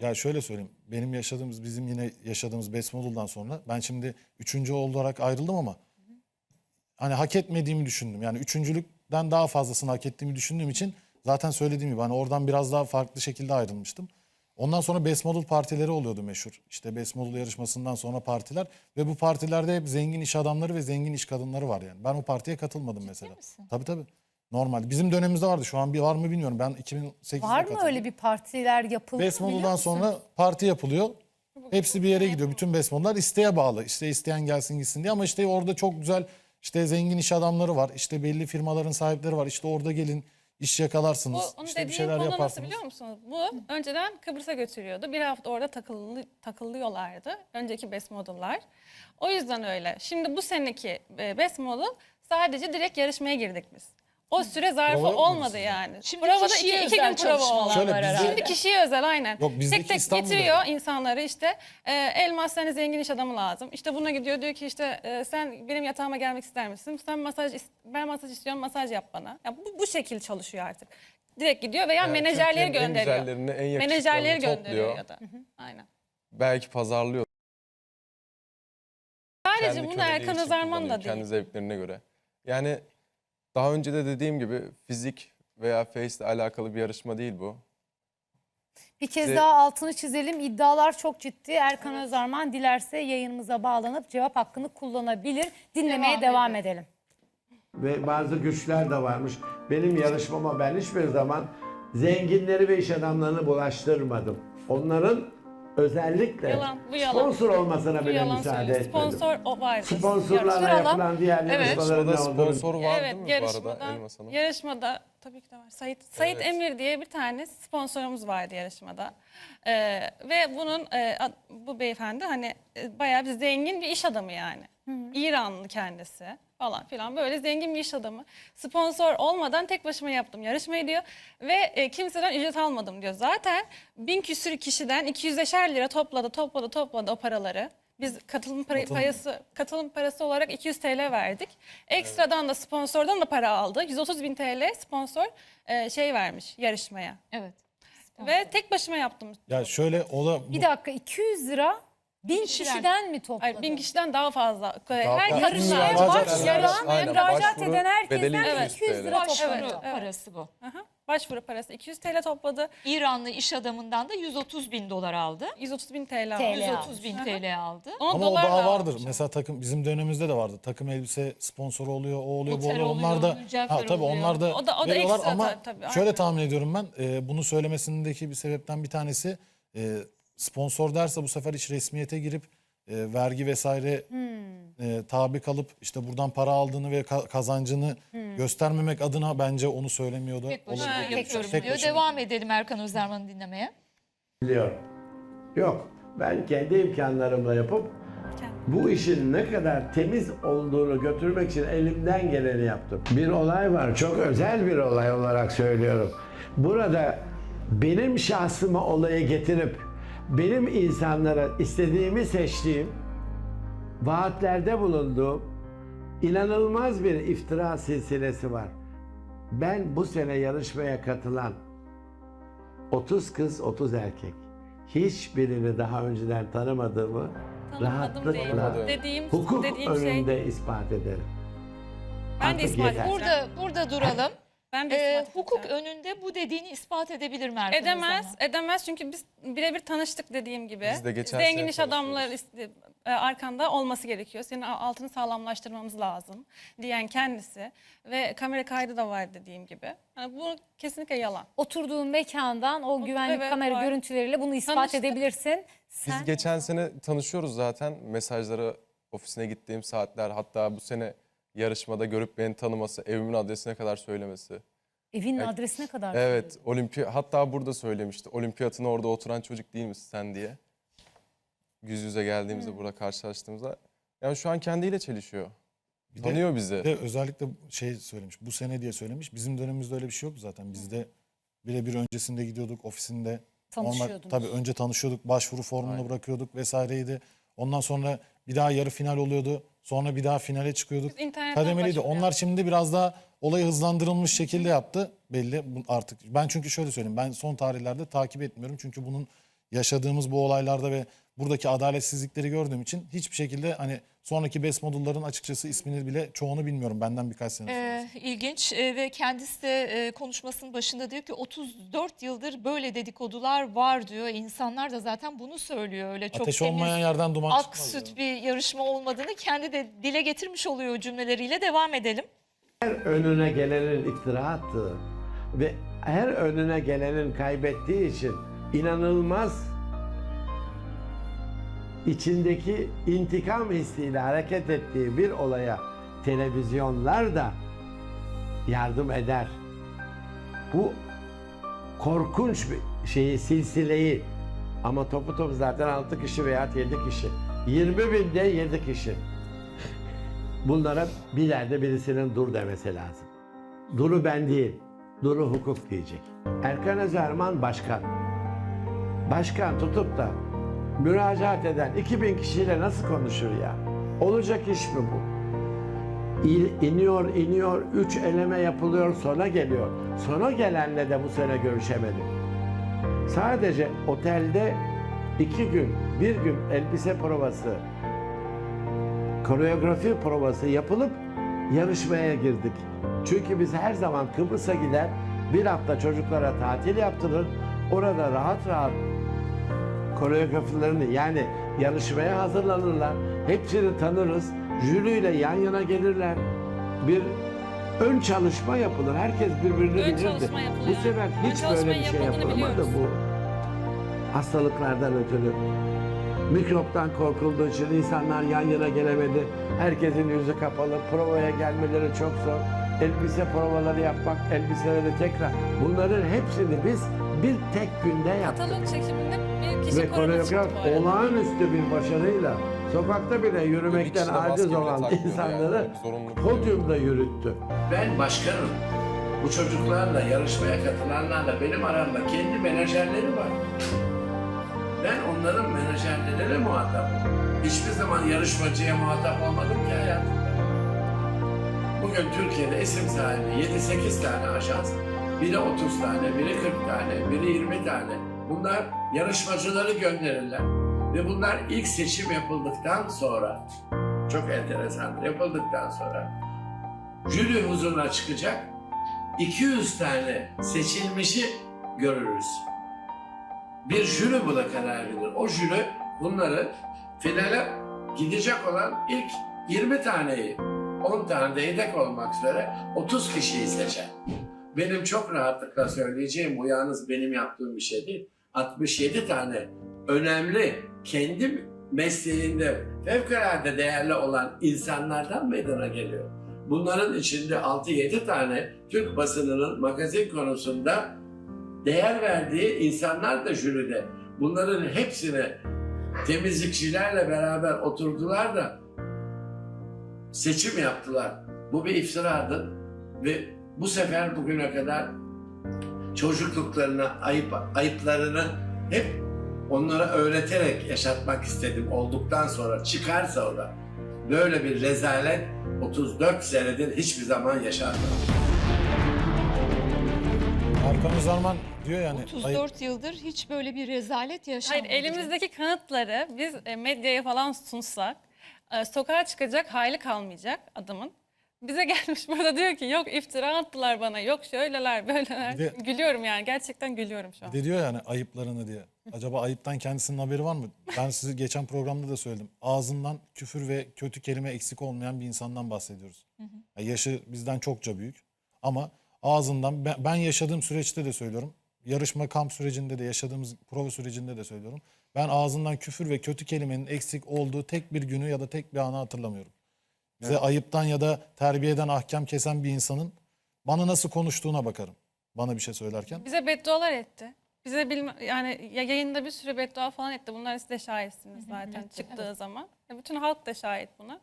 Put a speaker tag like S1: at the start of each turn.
S1: Ya şöyle söyleyeyim. Benim yaşadığımız, bizim yine yaşadığımız Best Model'dan sonra ben şimdi üçüncü olarak ayrıldım ama hani hak etmediğimi düşündüm. Yani üçüncülükten daha fazlasını hak ettiğimi düşündüğüm için zaten söylediğim gibi hani oradan biraz daha farklı şekilde ayrılmıştım. Ondan sonra Best Model partileri oluyordu meşhur. İşte Best Model yarışmasından sonra partiler ve bu partilerde hep zengin iş adamları ve zengin iş kadınları var yani. Ben o partiye katılmadım mesela.
S2: misin?
S1: Tabii tabii. Normal. Bizim dönemimizde vardı. Şu an bir var mı bilmiyorum. Ben 2008'de
S2: Var mı
S1: katıldım.
S2: öyle bir partiler yapıldı musun?
S1: sonra parti yapılıyor. Hepsi bir yere gidiyor. Bütün Best Model'lar isteğe bağlı. İşte isteyen gelsin gitsin diye. Ama işte orada çok güzel işte zengin iş adamları var. İşte belli firmaların sahipleri var. İşte orada gelin iş
S3: Bu,
S1: yakalarsınız.
S3: onu
S1: işte bir şeyler
S3: konu nasıl
S1: yaparsınız.
S3: biliyor musunuz? Bu önceden Kıbrıs'a götürüyordu. Bir hafta orada takılı, takılıyorlardı. Önceki Best Model'lar. O yüzden öyle. Şimdi bu seneki e, Best Model sadece direkt yarışmaya girdik biz. O süre zarfı
S1: muydu
S3: olmadı
S1: sizde?
S3: yani.
S2: Şimdi
S3: Provada
S2: kişiye
S3: iki, iki
S2: özel
S3: gün prova
S2: çalışmalar
S3: oldu.
S1: Şöyle
S2: var
S1: bizde-
S2: herhalde.
S3: Şimdi kişiye özel aynen.
S1: Yok, bizdeki
S3: tek tek
S1: İstanbul'da
S3: getiriyor
S1: öyle.
S3: insanları işte e, elmas sana zengin iş adamı lazım. İşte buna gidiyor diyor ki işte e, sen benim yatağıma gelmek ister misin? Sen masaj is- ben masaj istiyorum masaj yap bana. Ya bu, bu şekil çalışıyor artık. Direkt gidiyor veya
S4: Yani
S3: menajerleri
S4: Türkiye'nin en
S3: gönderiyor.
S4: güzellerini, en
S3: Menajerleri
S4: yakışıklarını
S3: gönderiyor
S4: topluyor.
S3: ya da. Aynen.
S4: Belki pazarlıyor.
S3: Sadece
S4: kendi
S3: bunu Erkan
S4: için
S3: Özarman da değil.
S4: Kendi zevklerine göre. Yani daha önce de dediğim gibi fizik veya face ile alakalı bir yarışma değil bu.
S2: Bir kez
S4: Ve-
S2: daha altını çizelim. İddialar çok ciddi. Erkan Özarman dilerse yayınımıza bağlanıp cevap hakkını kullanabilir. Dinlemeye
S3: Devam
S2: devam edelim.
S5: ve bazı güçler de varmış. Benim yarışmama ben hiçbir zaman zenginleri ve iş adamlarını bulaştırmadım. Onların özellikle
S3: Yalan, bu yalan.
S5: sponsor olmasına
S3: Bu
S5: bile
S3: yalan
S5: müsaade
S3: söylüyor.
S5: etmedim.
S3: Sponsor o vardı.
S5: Sponsorlarla
S2: Yarışma-
S5: yapılan diğer
S3: Evet.
S5: yarışmaların ne olduğunu
S4: sponsor var
S3: evet,
S4: değil mi bu
S3: yarışmada,
S4: arada Elmas Hanım?
S3: yarışmada tabii ki de var. Sait, Sait
S4: Evet.
S3: Emir diye bir tane sponsorumuz vardı yarışmada. Ee, ve bunun e, ad- bu beyefendi hani e, bayağı bir zengin bir iş adamı yani. İranlı kendisi falan filan böyle zengin bir iş adamı. Sponsor olmadan tek başıma yaptım yarışmayı diyor ve e, kimseden ücret almadım diyor. Zaten bin küsür kişiden 200'eşer lira topladı topladı topladı o paraları. Biz katılım para-
S1: Katılım.
S3: parası katılım parası olarak 200 TL verdik. Ekstradan da sponsordan da para aldı. 130 bin TL sponsor e, şey vermiş yarışmaya.
S2: Evet.
S3: Ve tek başıma yaptım.
S1: Ya şöyle o da
S2: Bir dakika 200 lira bin kişiden mi topladı?
S3: Hayır, bin kişiden daha fazla. Her
S4: fazla.
S3: yarışmaya
S1: Müracaat
S3: baş,
S1: eden
S3: yarışmaya
S4: Aynen,
S2: müracaat
S4: başvuru
S2: eden herkesten
S4: bedeli
S2: 200
S4: 200
S2: lira toplanıyor.
S3: Evet, evet.
S6: parası bu.
S3: Aha, başvuru parası 200 TL topladı.
S6: İranlı iş adamından da 130 bin dolar aldı.
S3: 130 bin TL aldı.
S2: TL.
S6: 130 bin TL aldı.
S1: Ama o daha
S3: da
S1: vardır.
S3: almış.
S1: Mesela takım bizim dönemimizde de vardı. Takım elbise sponsoru oluyor, o oluyor, bu
S6: Otel
S1: oluyor.
S6: oluyor,
S1: Onlar da ha tabii
S6: oluyor.
S1: onlar da,
S3: O da- o da
S1: veriyorlar
S3: ekstra
S1: ama
S3: tabii,
S1: şöyle tahmin ediyorum ben e, bunu söylemesindeki bir sebepten bir tanesi e, sponsor derse bu sefer iş resmiyete girip e, vergi vesaire
S3: Hmm.
S1: e, tabi kalıp işte buradan para aldığını ve ka- kazancını
S3: Hmm.
S1: göstermemek adına bence onu söylemiyordu.
S6: Tek başına yapıyorum
S1: Tek
S6: diyor.
S1: başına.
S6: Devam edelim Erkan Özerman'ı dinlemeye.
S5: biliyorum. Yok. Ben kendi imkanlarımla yapıp bu işin ne kadar temiz olduğunu götürmek için elimden geleni yaptım. Bir olay var. Çok özel bir olay olarak söylüyorum. Burada benim şahsıma olayı getirip benim insanlara istediğimi seçtiğim vaatlerde bulunduğum inanılmaz bir iftira silsilesi var. Ben bu sene yarışmaya katılan 30 kız 30 erkek. Hiçbirini daha önceden tanımadığımı
S3: değil.
S5: rahatlıkla
S3: Dediğim,
S5: hukuk
S3: dediğim şey
S5: önünde ispat ederim.
S3: ben de
S5: Artık
S3: ispat
S5: yeter.
S6: Burada burada duralım.
S3: Ben de
S6: Ee,
S3: ispat
S6: hukuk
S3: edeceğim.
S6: önünde bu dediğini ispat edebilir mi Erkan
S3: Edemez,
S6: Özerman?
S3: edemez çünkü biz birebir tanıştık dediğim gibi.
S4: Biz de geçen
S3: Zengin
S4: sene
S3: iş adamları iste- e, arkanda olması gerekiyor. Senin a- altını sağlamlaştırmamız lazım diyen kendisi ve kamera kaydı da var dediğim gibi. Yani bu kesinlikle yalan.
S2: Oturduğun mekandan o güvenlik
S3: evet,
S2: kamera
S3: var.
S2: görüntüleriyle bunu ispat
S3: Tanıştık.
S2: edebilirsin. Sen
S4: Biz geçen sene tanışıyoruz zaten. Mesajları ofisine gittiğim saatler hatta bu sene yarışmada görüp beni tanıması, evimin adresine kadar söylemesi.
S2: evinin
S4: Evet.
S2: adresine kadar.
S4: Evet, olimpi hatta burada söylemişti. Olimpiyatına orada oturan çocuk değil misin sen diye. Yüz yüze geldiğimizde
S3: Hmm.
S4: burada karşılaştığımızda. Yani şu an kendiyle çelişiyor.
S1: Bir de-
S4: Tanıyor bizi.
S1: Bir de özellikle şey söylemiş. Bu sene diye söylemiş. Bizim dönemimizde öyle bir şey yok zaten. Bizde birebir öncesinde gidiyorduk ofisinde.
S2: Tanışıyordunuz.
S1: tabii önce tanışıyorduk. Başvuru formunu
S4: Aynen.
S1: bırakıyorduk vesaireydi. Ondan sonra bir daha yarı final oluyordu. Sonra bir daha finale çıkıyorduk. Kademeliydi. Onlar şimdi biraz daha olayı hızlandırılmış şekilde yaptı. Belli artık. Ben çünkü şöyle söyleyeyim. Ben son tarihlerde takip etmiyorum. Çünkü bunun yaşadığımız bu olaylarda ve buradaki adaletsizlikleri gördüğüm için hiçbir şekilde hani sonraki best modulların açıkçası ismini bile çoğunu bilmiyorum benden birkaç sene sonra.
S6: Ee, ilginç Ee, ve kendisi de e, konuşmasının başında diyor ki 34 yıldır böyle dedikodular var diyor. İnsanlar da zaten bunu söylüyor öyle çok
S1: Ateş
S6: temiz,
S1: olmayan yerden duman
S6: ak
S1: çıkmaz.
S6: süt bir yarışma olmadığını kendi de dile getirmiş oluyor cümleleriyle devam edelim.
S5: Her önüne gelenin iftira attığı ve her önüne gelenin kaybettiği için inanılmaz içindeki intikam hissiyle hareket ettiği bir olaya televizyonlar da yardım eder. Bu korkunç bir şeyi, silsileyi ama topu topu zaten 6 kişi veya 7 kişi. 20 binde 7 kişi. Bunlara bir yerde birisinin dur demesi lazım. Duru ben değil, duru hukuk diyecek. Erkan Özerman başkan. Başkan tutup da müracaat eden 2000 kişiyle nasıl konuşur ya? Olacak iş mi bu? İniyor, iniyor, üç eleme yapılıyor, sona geliyor. Sona gelenle de bu sene görüşemedim. Sadece otelde iki gün, bir gün elbise provası, koreografi provası yapılıp yarışmaya girdik. Çünkü biz her zaman Kıbrıs'a gider, bir hafta çocuklara tatil yaptırır, orada rahat rahat koreografilerini yani yarışmaya hazırlanırlar. Hepsini tanırız. Jüriyle yan yana gelirler. Bir ön çalışma yapılır. Herkes birbirini
S3: Ön
S5: bilirdi. Bu sefer
S3: Ön
S5: hiç
S3: çalışmanın
S5: böyle bir şey yapılmadı
S3: biliyoruz.
S5: bu hastalıklardan ötürü. Mikroptan korkulduğu için insanlar yan yana gelemedi. Herkesin yüzü kapalı. Provaya gelmeleri çok zor. Elbise provaları yapmak, elbiseleri tekrar. Bunların hepsini biz bir tek günde yaptık.
S3: Katalog çekiminde bir kişi
S5: Ve koreograf olağanüstü bir başarıyla sokakta bile yürümekten aciz olan insanları podyumda yürüttü. Ben başkanım. Bu çocuklarla yarışmaya katılanlarla benim aramda kendi menajerleri var. Ben onların menajerleriyle muhatapım. Hiçbir zaman yarışmacıya muhatap olmadım ki hayatımda. Bugün Türkiye'de isim sahibi 7-8 tane ajans, biri 30 tane, biri 40 tane, biri 20 tane. Bunlar yarışmacıları gönderirler. Ve bunlar ilk seçim yapıldıktan sonra, çok enteresandır, yapıldıktan sonra jüri huzuruna çıkacak 200 tane seçilmişi görürüz. Bir jüri buna karar verir. O jüri bunları finale gidecek olan ilk 20 taneyi 10 tane de yedek olmak üzere 30 kişiyi seçer. Benim çok rahatlıkla söyleyeceğim bu yalnız benim yaptığım bir şey değil. 67 tane önemli kendi mesleğinde fevkalade değerli olan insanlardan meydana geliyor. Bunların içinde 6-7 tane Türk basınının magazin konusunda değer verdiği insanlar da jüride. Bunların hepsini temizlikçilerle beraber oturdular da seçim yaptılar. Bu bir iftiradır ve bu sefer bugüne kadar çocukluklarını, ayıp, ayıplarını hep onlara öğreterek yaşatmak istedim olduktan sonra çıkarsa o da böyle bir rezalet 34 senedir hiçbir zaman yaşanmadı.
S1: Erkan Özarman diyor yani. ayıp-
S6: 34 yıldır hiç böyle bir rezalet yaşanmadı.
S3: Hayır elimizdeki kanıtları biz e, medyaya falan sunsak e, sokağa çıkacak hali kalmayacak adamın. Bize gelmiş burada diyor ki yok iftira attılar bana yok şöyleler böyleler.
S1: De-
S3: Gülüyorum yani gerçekten gülüyorum şu an.
S1: De diyor yani ayıplarını diye. Acaba ayıptan kendisinin haberi var mı? Ben size geçen programda da söyledim. Ağzından küfür ve kötü kelime eksik olmayan bir insandan bahsediyoruz. Ya yaşı bizden çokça büyük. Ama ağzından ben, ben yaşadığım süreçte de söylüyorum. Yarışma kamp sürecinde de yaşadığımız prova sürecinde de söylüyorum. Ben ağzından küfür ve kötü kelimenin eksik olduğu tek bir günü ya da tek bir anı hatırlamıyorum. Bize ayıptan ya da terbiyeden ahkam kesen bir insanın bana nasıl konuştuğuna bakarım. Bana bir şey söylerken.
S3: Bize beddualar etti. Bize bilme, yani ya- yayında bir sürü beddua falan etti. Bunlar siz de şahitsiniz zaten çıktığı zaman. Ya Bütün halk da şahit buna.